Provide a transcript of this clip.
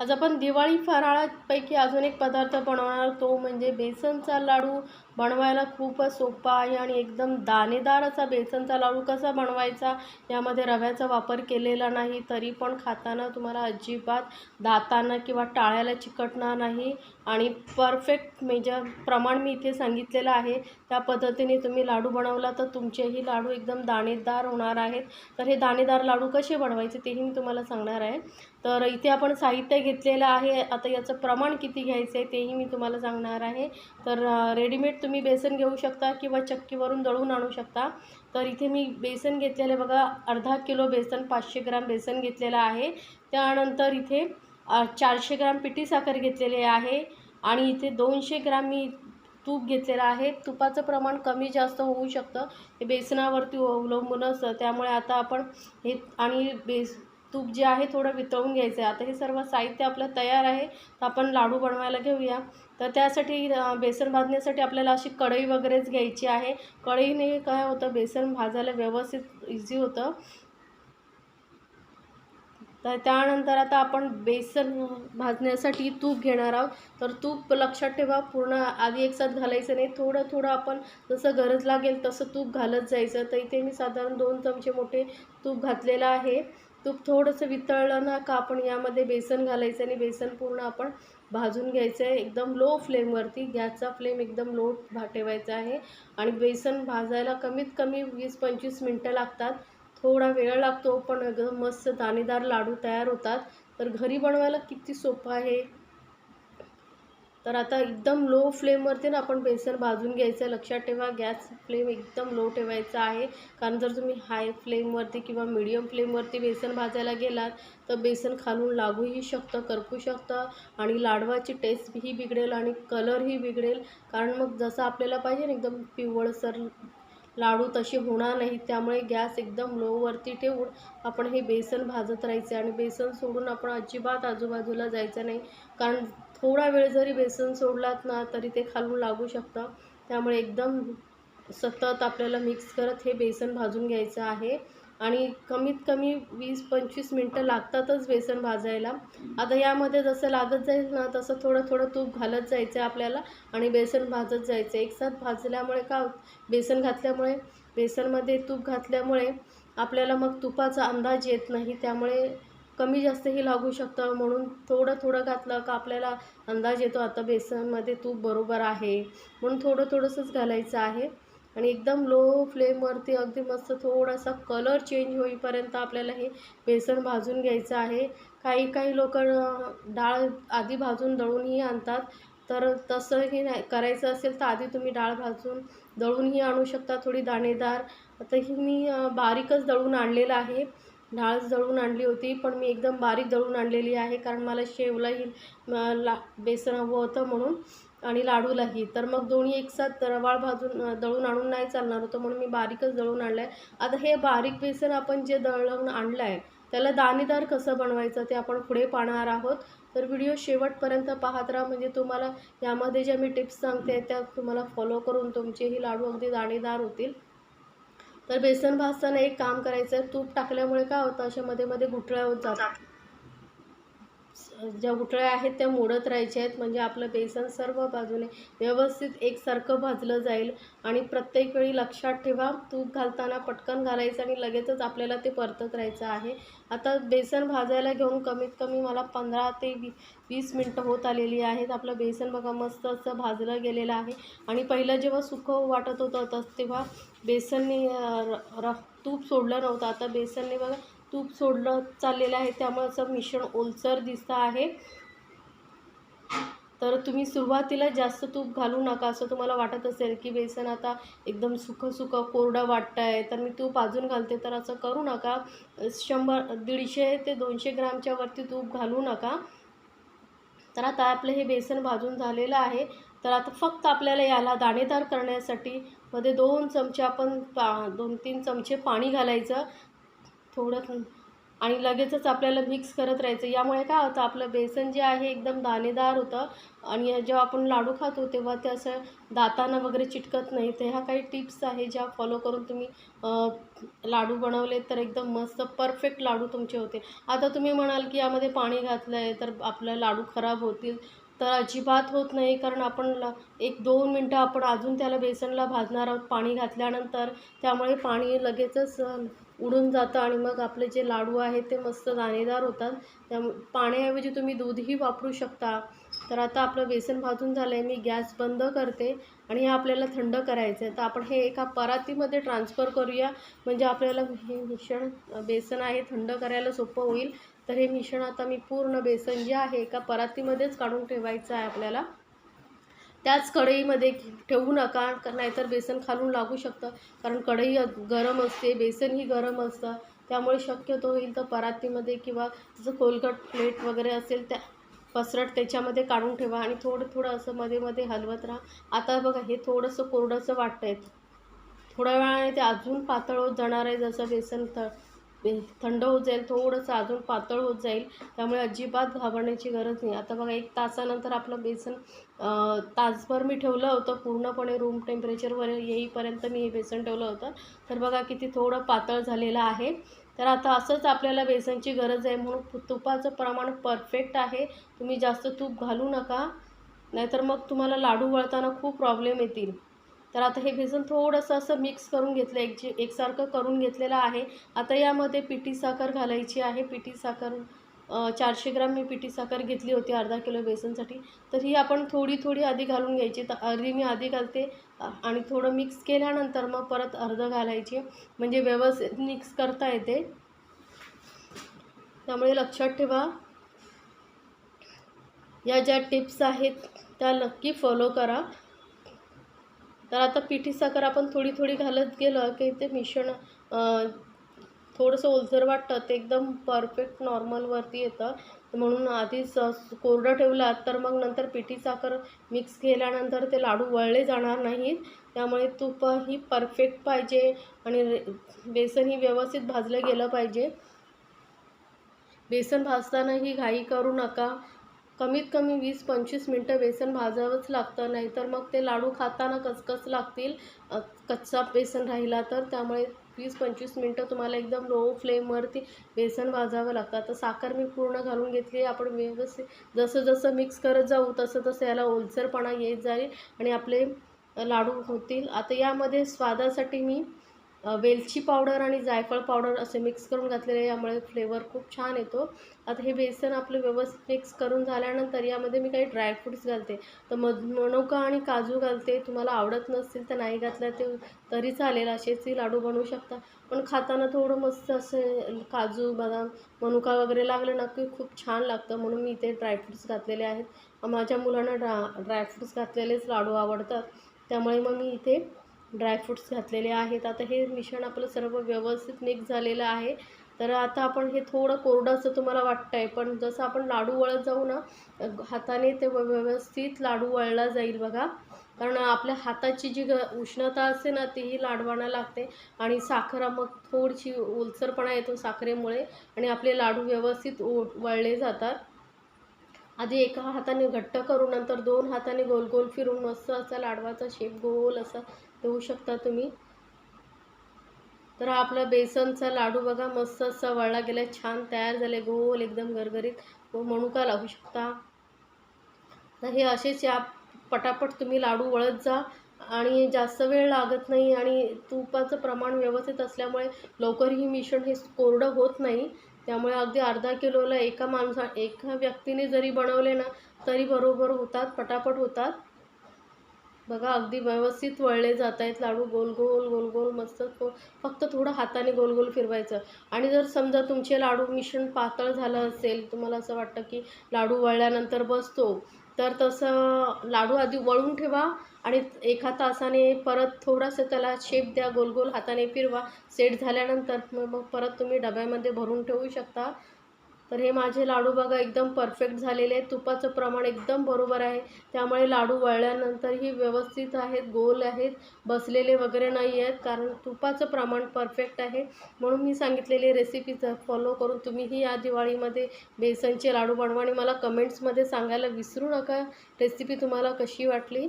आज आपण दिवाळी फराळापैकी अजून एक पदार्थ बनवणार. तो म्हणजे बेसनचा लाडू. बनवायला खूपच सोपा आहे आणि एकदम दाणेदार असा बेसनचा लाडू कसा बनवायचा यामध्ये रव्याचा वापर केलेला नाही तरी पण खाताना तुम्हाला अजिबात दाताना किंवा टाळ्याला चिकटणार नाही. आणि परफेक्ट मेजर प्रमाण मी इथे सांगितलेलं आहे त्या पद्धतीने तुम्ही लाडू बनवला तर तुमचेही लाडू एकदम दाणेदार होणार आहेत. तर हे दाणेदार लाडू कसे बनवायचे तेही मी तुम्हाला सांगणार आहे. तर इथे आपण साहित्य घेतलेलं आहे. आता याचं प्रमाण किती घ्यायचं आहे तेही मी तुम्हाला सांगणार आहे. तर रेडीमेड तुम्ही बेसन घेऊ शकता किंवा चक्कीवरून दळून आणू शकता. तर इथे मी बेसन घेतलेलं बघा अर्धा किलो बेसन पाचशे ग्राम बेसन घेतलेलं आहे. त्यानंतर इथे चारशे ग्राम पिठी साखर घेतलेली आहे आणि इथे दोनशे ग्राम मी तूप घेतलेलं आहे. तुपाचं प्रमाण कमी जास्त होऊ शकतं. हे बेसनावरती अवलंबून असतं. त्यामुळे आता आपण हे आणि बेस तूप जे आहे थोडं वितळून घ्यायचं आहे. आता हे सर्व साहित्य आपलं तयार आहे. तर आपण लाडू बनवायला घेऊया. तर त्यासाठी बेसन भाजण्यासाठी आपल्याला अशी कढई वगैरेच घ्यायची आहे. कढईने काय होतं? बेसन भाजायला व्यवस्थित इझी होतं. तर त्यानंतर आता आपण बेसन भाजण्यासाठी तूप घेणार आहोत. तर तूप लक्षात ठेवा पूर्ण आधी एकसाथ घालायचं नाही. थोडं थोडं आपण जसं गरज लागेल तसं तूप घालत जायचं. तर इथे मी साधारण दोन चमचे मोठे तूप घातलेलं आहे. तूप थोडंसं वितळलं ना का आपण यामध्ये बेसन घालायचं आणि बेसन पूर्ण आपण भाजून घ्यायचं आहे. एकदम लो फ्लेमवरती गॅसचा फ्लेम एकदम लो भा ठेवायचा आहे. आणि बेसन भाजायला कमीत कमी वीस पंचवीस मिनटं लागतात. थोडा वेळ लागतो पण एकदम मस्त दाणेदार लाडू तयार होतात. तर घरी बनवायला किती सोपं आहे? तर आता एकदम लो फ्लेमवरती ना आपण बेसन भाजून घ्यायचं. लक्षात ठेवा गॅस फ्लेम एकदम लो ठेवायचा आहे. कारण जर तुम्ही हाय फ्लेमवरती किंवा मीडियम फ्लेमवरती बेसन भाजायला गेलात तर बेसन खालून लागूही शकतं करपू शकतं. आणि लाडवाची टेस्ट ही बिघडेल आणि कलरही बिघडेल. कारण मग जसं आपल्याला पाहिजे ना एकदम पिवळसर लाडू तसे होणार नाही त्यामुळे गॅस एकदम लोवरती ठेवून आपण हे बेसन भाजत राहायचे आणि बेसन सोडून आपण अजिबात आजूबाजूला जायचं नाही. कारण थोडा वेळ जरी बेसन सोडलात ना तरी ते खालून लागू शकतं. त्यामुळे एकदम सतत आपल्याला मिक्स करत हे बेसन भाजून घ्यायचं आहे. आणि कमीत कमी वीस पंचवीस मिनटं लागतातच बेसन भाजायला. आता यामध्ये जसं लागत जाईल ना तसं थोडं थोडं तूप घालत जायचं आहे आपल्याला आणि बेसन भाजत जायचं. एकसाथ भाजल्यामुळे का बेसन घातल्यामुळे बेसनमध्ये तूप घातल्यामुळे आपल्याला मग तुपाचा अंदाज येत नाही. त्यामुळे कमी जास्तही लागू शकतं. म्हणून थोडं थोडं घातलं का आपल्याला अंदाज येतो आता बेसनमध्ये तूप बरोबर आहे. म्हणून थोडं थोडंसंच घालायचं आहे. आणि एकदम लो फ्लेमवरती अगदी मस्त थोडासा कलर चेंज होईपर्यंत आपल्याला हे बेसन भाजून घ्यायचं आहे. काही काही लोक डाळ आधी भाजून दळूनही आणतात. तर तसंही नाही करायचं असेल तर आधी तुम्ही डाळ भाजून दळूनही आणू शकता थोडी दाणेदार. आता ही मी बारीकच दळून आणलेलं आहे. डाळ दळून आणली होती पण मी एकदम बारीक दळून आणलेली आहे कारण मला शेवलाही ला बेसन हवं होतं म्हणून. आणि लाडूलाही. तर मग दोन्ही एकसाथ रवाळ भाजून दळून आणून नाही चालणार होतं म्हणून मी बारीकच दळून आणलं आहे आता हे बारीक बेसन आपण जे दळून आणलं आहे त्याला दाणेदार कसं बनवायचं ते आपण पुढे पाहणार आहोत. तर व्हिडिओ शेवटपर्यंत पाहत राहा. म्हणजे तुम्हाला यामध्ये ज्या मी टिप्स सांगते त्या तुम्हाला फॉलो करून तुमचेही लाडू अगदी दाणेदार होतील. तर बेसन भाजताना एक काम करायचं आहे तूप टाकल्यामुळे काय होतं अशा मध्ये मध्ये गुठळ्या होत जातात. ज्या गुठळ्या आहेत त्या मोडत राहायच्या आहेत. म्हणजे आपलं बेसन सर्व बाजूने व्यवस्थित एकसारखं भाजलं जाईल. आणि प्रत्येक वेळी लक्षात ठेवा तूप घालताना पटकन घालायचं आणि लगेचच आपल्याला ते परतत राहायचं आहे. आता बेसन भाजायला घेऊन कमीत कमी मला पंधरा ते वी वीस मिनटं होत आलेली आहेत. आपलं बेसन बघा मस्त असं भाजलं गेलेलं आहे. आणि पहिलं जेव्हा सुकं वाटत होतं तेव्हा बेसनने र र- तूप सोडलं नव्हतं. आता बेसनने बघा तूप सोडलं चाललेलं आहे. त्यामुळे असं मिश्रण ओलसर दिसतं आहे. तर तुम्ही सुरुवातीला जास्त तूप घालू नका असं तुम्हाला वाटत असेल की बेसन आता एकदम सुकं सुकं कोरडं वाटतं आहे तर मी तूप अजून घालते. तर असं करू नका. शंभर दीडशे ते दोनशे ग्रामच्या वरती तूप घालू नका. तर आता आपलं हे बेसन भाजून झालेलं आहे. तर आता फक्त आपल्याला याला दाणेदार करण्यासाठी मध्ये दोन चमचे आपण पा दोन तीन चमचे पाणी घालायचं. थोडं आणि लगेचच आपल्याला मिक्स करत राहायचं. यामुळे काय होतं आपलं बेसन जे आहे एकदम दाणेदार होतं. आणि जेव्हा आपण लाडू खातो तेव्हा ते असं दातानं वगैरे चिटकत नाही. तर ह्या काही टिप्स आहे ज्या फॉलो करून तुम्ही लाडू बनवले तर एकदम मस्त परफेक्ट लाडू तुमचे होते आता तुम्ही म्हणाल की यामध्ये पाणी घातलं आहे तर आपलं लाडू खराब होतील. तर अजिबात होत नाही कारण आपण ल एक दोन मिनटं आपण अजून त्याला बेसनला भाजणार आहोत पाणी घातल्यानंतर. त्यामुळे पाणी लगेचच उडून जातं आणि मग आपले जे लाडू आहेत ते मस्त दाणेदार होतात. त्या पाण्याऐवजी तुम्ही दूधही वापरू शकता. तर आता आपलं बेसन भाजून झालं आहे मी गॅस बंद करते आणि हे आपल्याला थंड करायचं आहे. तर आपण हे एका परातीमध्ये ट्रान्सफर करूया. म्हणजे आपल्याला हे मिश्रण बेसन आहे थंड करायला सोपं होईल. तर हे मिश्रण आता मी पूर्ण बेसन जे आहे एका परातीमध्येच काढून ठेवायचं आहे आपल्याला. त्याच कढईमध्ये ठेवू नका नाहीतर बेसन खालून लागू शकतं. कारण कढई गरम असते बेसनही गरम असतं. त्यामुळे शक्यतो होईल तर परातीमध्ये किंवा जसं कोलगट प्लेट वगैरे असेल त्या पसरट त्याच्यामध्ये काढून ठेवा आणि थोडं थोडं असं मध्ये मध्ये हलवत राहा. आता बघा हे थोडंसं कोरडंसं वाटतं आहे थोड्या वेळाने ते अजून पातळ होत जाणार आहे जसं बेसन तळ थंड होत जाईल थोडंसं अजून पातळ होत जाईल. त्यामुळे अजिबात घाबरण्याची गरज नाही. आता बघा एक तासानंतर आपलं बेसन तासभर मी ठेवलं होतं. पूर्णपणे रूम टेम्परेचरवर येईपर्यंत मी हे बेसन ठेवलं होतं. तर बघा किती थोडं पातळ झालेलं आहे. तर आता असंच आपल्याला बेसनची गरज आहे. म्हणून तुपाचं प्रमाण परफेक्ट आहे. तुम्ही जास्त तूप घालू नका. नाहीतर मग तुम्हाला लाडू वळताना खूप प्रॉब्लेम येतील. तर आता हे बेसन थोडंसं असं मिक्स करून घेतलं एक जे एकसारखं करून घेतलेलं आहे. आता यामध्ये पिठी साखर घालायची आहे. पिठी साखर चारशे ग्राम मी पिठी साखर घेतली होती अर्धा किलो बेसनसाठी. तर ही आपण थोडी थोडी आधी घालून घ्यायची. तर अर्धी मी आधी घालते आणि थोडं मिक्स केल्यानंतर मग परत अर्ध घालायची. म्हणजे व्यवस्थित मिक्स करता येते. त्यामुळे लक्षात ठेवा. या ज्या टिप्स आहेत त्या नक्की फॉलो करा. तर आता पिठी साखर आपण थोडी थोडी घालत गेलं की ते मिश्रण थोडंसं ओलसर वाटतं ते एकदम परफेक्ट नॉर्मलवरती येतं. म्हणून आधीच कोरडं ठेवलात तर मग नंतर पिठी साखर मिक्स केल्यानंतर ते लाडू वळले जाणार नाहीत. त्यामुळे तूपही परफेक्ट पाहिजे आणि बेसन बेसनही व्यवस्थित भाजलं गेलं पाहिजे. बेसन भाजतानाही घाई करू नका. कमीत कमी वीस पंचवीस मिनटं बेसन भाजावंच लागतं नाहीतर मग ते लाडू खाताना कचकच लागतील. कच्चा बेसन राहिला तर त्यामुळे वीस पंचवीस मिनटं तुम्हाला एकदम लो फ्लेमवरती बेसन भाजावं लागतं. आता साखर मी पूर्ण घालून घेतली आपण व्यवस्थित जसं जसं मिक्स करत जाऊ तसं तसं याला ओलसरपणा येत जाईल आणि आपले लाडू होतील. आता यामध्ये स्वादासाठी मी वेलची पावडर आणि जायफळ पावडर असे मिक्स करून घातलेले यामुळे फ्लेवर खूप छान येतो. आता हे बेसन आपलं व्यवस्थित मिक्स करून झाल्यानंतर यामध्ये मी काही ड्रायफ्रुट्स घालते. तर मध मनुका आणि काजू घालते. तुम्हाला आवडत नसतील तर नाही घातलं ते तरी चालेल. असेच लाडू बनवू शकता. पण खाताना थोडं मस्त असे काजू बदाम मनुका वगैरे लागलं ना की खूप छान लागतं. म्हणून मी इथे ड्रायफ्रुट्स घातलेले आहेत. माझ्या मुलांना ड्रा ड्रायफ्रुट्स घातलेलेच लाडू आवडतात. त्यामुळे मग मी इथे ड्रायफ्रुट्स घातलेले आहेत. आता हे मिश्रण आपलं सर्व व्यवस्थित मिक्स झालेलं आहे. तर आता आपण हे थोडं कोरडं असं तुम्हाला वाटतं आहे पण जसं आपण लाडू वळत जाऊ ना हाताने ते व्यवस्थित लाडू वळला जाईल बघा. कारण आपल्या हाताची जी ग उष्णता असते ना तीही लाडवाना लागते. आणि साखर मग थोडीशी ओलसरपणा येतो साखरेमुळे आणि आपले लाडू व्यवस्थित ओ वळले जातात. आधी एका हाताने घट्ट करून नंतर दोन हाताने गोल गोल फिरून मस्त असा लाडवाचा शेप गोल असा देऊ शकता तुम्ही? तर हा आपला बेसनचा लाडू बघा मस्त असा वळला गेला छान तयार झाले गोल एकदम गरगरीत. हो, व मणुका लागू शकता? तर हे असेच या पटापट तुम्ही लाडू वळत जा आणि जास्त वेळ लागत नाही आणि तुपाचं प्रमाण व्यवस्थित असल्यामुळे लवकर ही मिश्रण हे कोरडं होत नाही. त्यामुळे अगदी अर्धा किलोला एका माणसा एका व्यक्तीने जरी बनवले ना तरी बरोबर होतात पटापट होतात. बघा अगदी व्यवस्थित वळले जात आहेत लाडू. गोल गोल गोल गोल मस्त. फक्त थोडं हाताने गोल गोल फिरवायचं. आणि जर समजा तुमचे लाडू मिश्रण पातळ झालं असेल तुम्हाला असं वाटतं की लाडू वळल्यानंतर बसतो तर तसं लाडू आधी वळून ठेवा आणि एका तासाने परत थोडासा त्याला शेप द्या गोल गोल हाताने फिरवा. सेट झाल्यानंतर मग परत तुम्ही डब्यामध्ये भरून ठेवू शकता. तर हे माझे लाडू बघा एकदम परफेक्ट झालेले आहेत. तुपाचं प्रमाण एकदम बरोबर आहे. त्यामुळे लाडू वळल्यानंतरही व्यवस्थित आहेत गोल आहेत बसलेले वगैरे नाही आहेत कारण तुपाचं प्रमाण परफेक्ट आहे. म्हणून मी सांगितलेली रेसिपी फॉलो करून तुम्हीही या दिवाळीमध्ये बेसनचे लाडू बनवा आणि मला कमेंट्समध्ये सांगायला विसरू नका. रेसिपी तुम्हाला कशी वाटली?